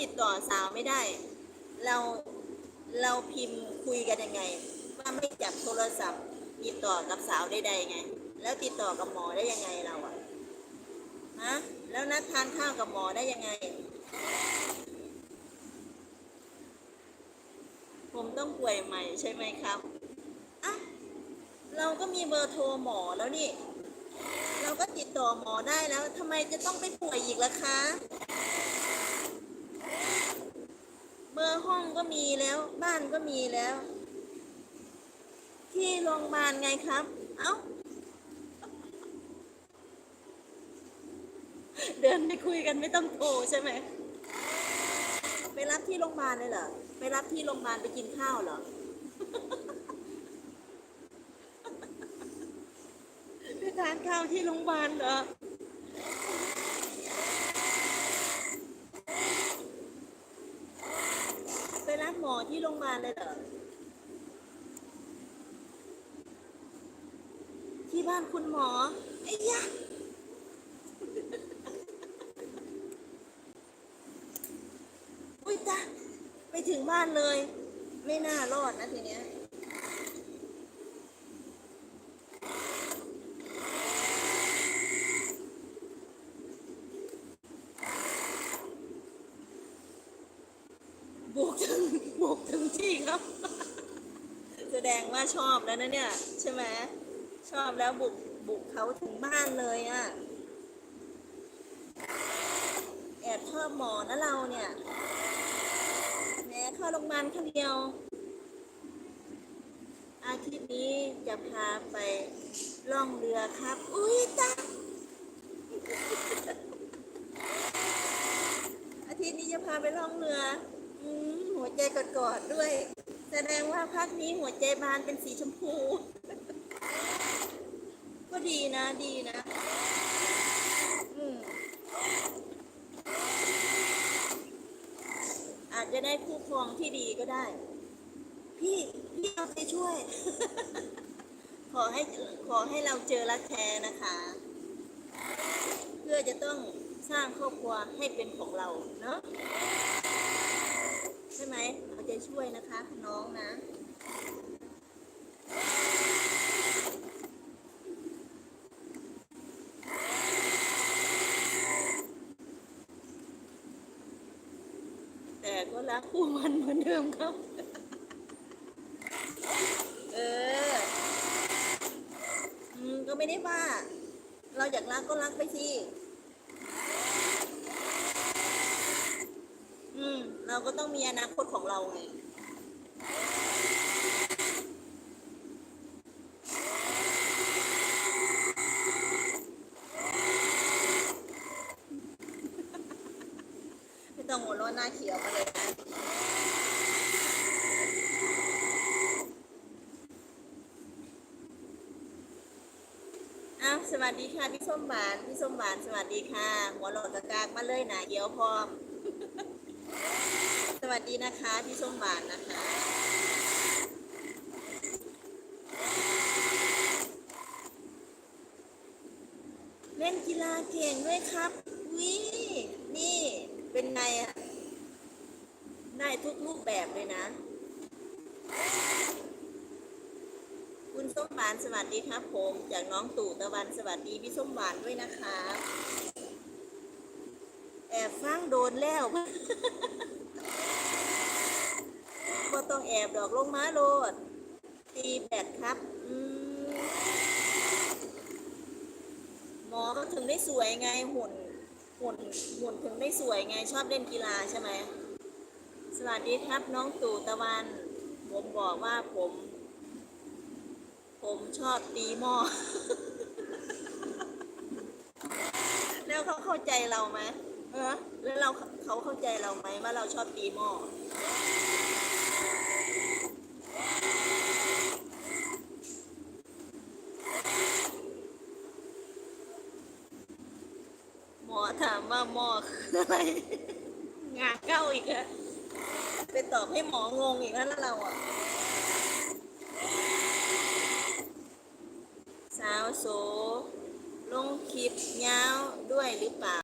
ติดต่อสาวไม่ได้ เราเราพิมพ์คุยกันยังไง ว่าไม่จับโทรศัพท์ ติดต่อกับสาวได้ใดไง แล้วติดต่อกับหมอได้ยังไงเราอะฮะแล้วนัดทานข้าวกับหมอได้ยังไง ผมต้องป่วยใหม่ใช่ไหมครับอะเราก็มีเบอร์โทรหมอแล้วนี่ เราก็ติดต่อหมอได้แล้วทำไมจะต้องไปป่วยอีกล่ะคะ เบอร์ห้องก็มีแล้ว บ้านก็มีแล้ว ที่โรงพยาบาลไงครับ เอ้า เดินไปคุยกันไม่ต้องโทรใช่ไหม ไปรับที่โรงพยาบาลเลยเหรอ ไปรับที่โรงพยาบาลไปกินข้าวเหรอไปทานข้าวที่โรงพยาบาลเหรอ ไปรับ หมอที่โรงพยาบาลเลยเหรอ ที่บ้านคุณหมอ ไอ้ยะอุ้ยจ้าไปถึงบ้านเลย ไม่น่ารอดนะทีเนี้ย บุกถึงบุกถึงที่ครับ แสดงว่าชอบแล้วนะเนี่ย ใช่ไหมชอบแล้วบุกบุกเขาถึงบ้านเลยอะ่ะแอบชอบหมอนะเราเนี่ยแหม้เข้าโรงพยาบาลคนเดียว อาทิตย์นี้จะพาไปล่องเรือครับ อุ้ยจ้าอาทิตย์นี้จะพาไปล่องเรือ หัวใจกอดๆด้วย แสดงว่าพักนี้หัวใจบานเป็นสีชมพู ก็ดีนะดีนะอาจจะได้คู่ครองที่ดีก็ได้ พี่พี่เอาใจช่วย ขอให้ขอให้เราเจอรักแท้นะคะ เพื่อจะต้องสร้างครอบครัวให้เป็นของเราเนาะ ช่ไหมเอาใจช่วยนะคะน้องนะแต่ก็รักคู่มันเหมือนเดิมครับ เออ อืม ก็ไม่ได้ว่า เราอยากรักก็รักไปสิ อืม เราก็ต้องมีอนาคตของเราไงไม่ต้องหัวร้อนหน้าเขียวมาเลยนะอ้าวสวัสดีค่ะพี่ส้มหวานพี่ส้มหวานสวัสดีค่ะ หัวหลดกระกากมาเลยนะเดี๋ยวพร้อม สวัสดีนะคะพี่ส้มหวานนะคะ เล่นกีฬาเก่งด้วยครับวินี่เป็นไงอะได้ทุกรูปแบบเลยนะ คุณส้มหวานสวัสดีครับผม จากน้องตู่ตะวันสวัสดีพี่ส้มหวานด้วยนะคะ ฟังโดนแล้วก็ต้องแอบดอกลงมาโลด ตีแบดครับ หมอก็ถึงได้สวยไงหุ่น หุ่น หุ่นถึงได้สวยไงชอบเล่นกีฬาใช่ไหม สวัสดีครับน้องตู่ตะวัน ผมบอกว่าผม ผมชอบตีหม้อ แล้วเขาเข้าใจเราไหม เออแล้วเราเขาเข้าใจเราไหมว่าเราชอบตีหม้อหมอถามว่าหม้อคืออะไรงาเก้าอีกอะไปตอบให้หมองงอีกแล้วนะเราอะสาวโสลงคลิปยาวด้วยหรือเปล่า